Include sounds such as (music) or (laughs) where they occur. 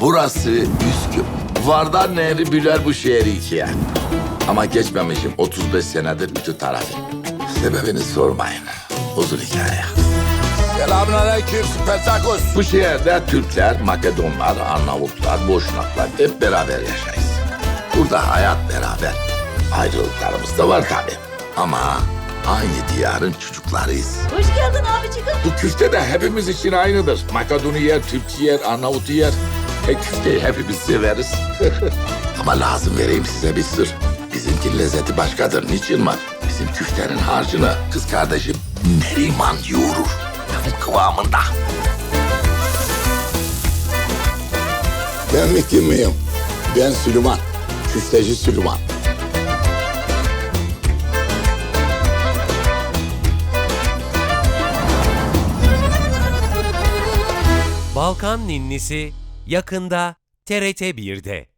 Burası Üsküp. Vardar Nehri büler bu şehri ikiye. Ama geçmemişim 35 senedir bütün tarafı. Sebebini sormayın. Uzun hikaye. Selamünaleyküm Süper Takus. Bu şehirde Türkler, Makedonlar, Arnavutlar, Boşnaklar hep beraber yaşayız. Burada hayat beraber. Ayrılıklarımız da var tabii. Ama aynı diyarın çocuklarıyız. Hoş geldin abicikım. Bu küfte de hepimiz için aynıdır. Makedonu yer, Türk yer, Arnavut yer. Küfteyi hepimiz severiz. (laughs) Ama lazım vereyim size bir sır. Bizimki lezzeti başkadır. Niçin var? Bizim küftenin harcını kız kardeşim Neriman yoğurur. Tam kıvamında. Ben mi kim miyim? Ben Süleyman. Küfteci Süleyman. Balkan Ninnisi yakında TRT 1'de.